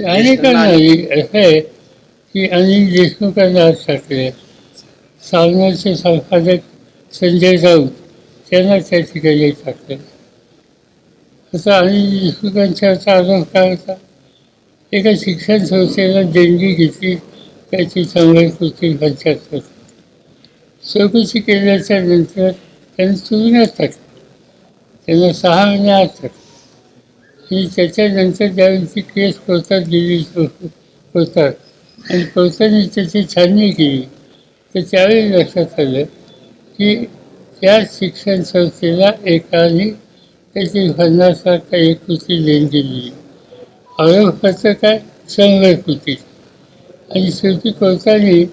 अनेकांना असं आहे की अनिल देशमुखांना आज टाकले सावनाचे संपादक संजय राऊत त्यांना त्या ठिकाणी टाकले असं अनिल देशमुखांच्या आरोप काय होता एका शिक्षण संस्थेला देणगी घेतली त्याची चांगली कृती पंचायत होती. चौकशी केल्याच्यानंतर त्यांनी तुरुंगात टाकलं. त्यांना सहा महिने आत टाकलं. की त्याच्यानंतर त्याची केस कोर्टात गेली कोर्टात आणि कोर्टाने त्याची छाननी केली. तर त्यावेळी लक्षात आलं की त्या शिक्षण संस्थेला एकाने त्याची पन्नास एक कृती देण दिली. आरोपाचं काय? शंभर कृती. आणि शेवटी कोर्टाने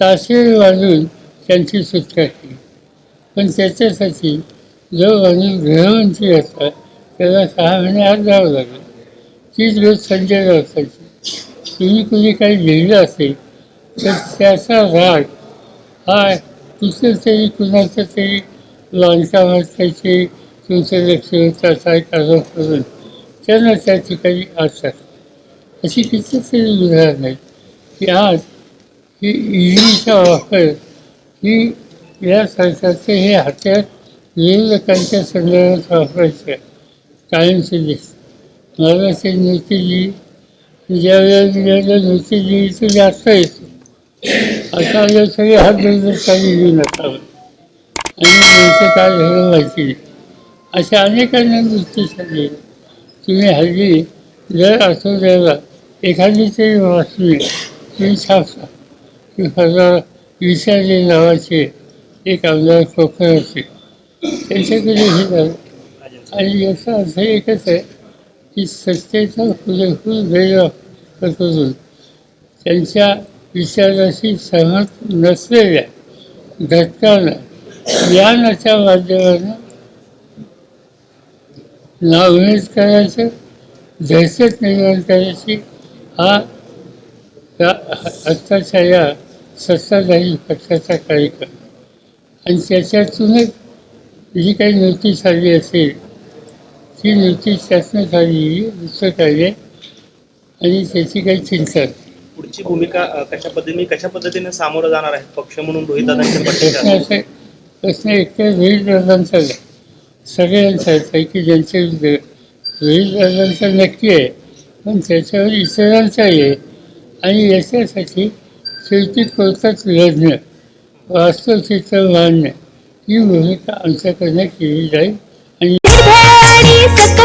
ताशेर वाजून त्यांची सुटका केली. पण त्याच्यासाठी जो माणूस गृहमंत्री होता त्याला सहा महिने आत जावं लागलं. तीच रोज संजय असायची तुम्ही कुणी काही लिहिलं असेल तर त्याचा राग हा दुसरं तरी कुणाचं तरी बांधकामात वाचायची तुमचं लक्ष होतं असा करून त्यांना त्या ठिकाणी असतात अशी कितीतरी उदाहरणं आहेत की आज ही ईडीचा वापर ही या सरकारचे हे हत्यार विरोधकांच्या संदर्भात वापरायचं आहे. कायमची दिस मला ते नोटी लिही ज्या वेळेला लिहायला जास्त येतो आता आलं तरी हात धरून काही घेऊन असावं आणि नृत्य काय झालं माहिती नाही. अशा अनेकांना नृत्य सांगल्या तुम्ही हल्ली जर आठवड्याला एखादी तरी वाचली तुम्ही छापता की फक्त विचारले नावाचे एक आमदार कोकणाचे. त्यांच्याकडे हे झालं. आणि याचा अर्थ एकच आहे की सत्तेचा पुरेपूर गैरवापर करून त्यांच्या विचाराशी सहमत नसलेल्या घटकांना ज्ञानाच्या माध्यमानं नावमेद करायचं दहशत निर्माण करायची हा आत्ताच्या या सत्ताधारी पक्षाचा कार्यक्रम. आणि त्याच्यातूनच जी काही नोटीस आली असेल ती नोटीस त्यातनं आली दुसरं काय आहे. आणि त्याची काही चिंता नाही. पुढची भूमिका अ, कशा पद्धतीने कशा पद्धतीने सामोरं जाणार आहे पक्ष म्हणून रोहितदादांच्या प्रश्न असे प्रश्न एकतर रोहित दादांचा नाही सगळ्यांचा आहे. की ज्यांचे रोहित दादांचा नक्की आहे. पण त्याच्यावर इतरांचाही आहे. आणि याच्यासाठी शेवटी कोर्टात लढणं वास्तव चित्र मांडणं ही भूमिका आमच्याकडनं केली जाईल.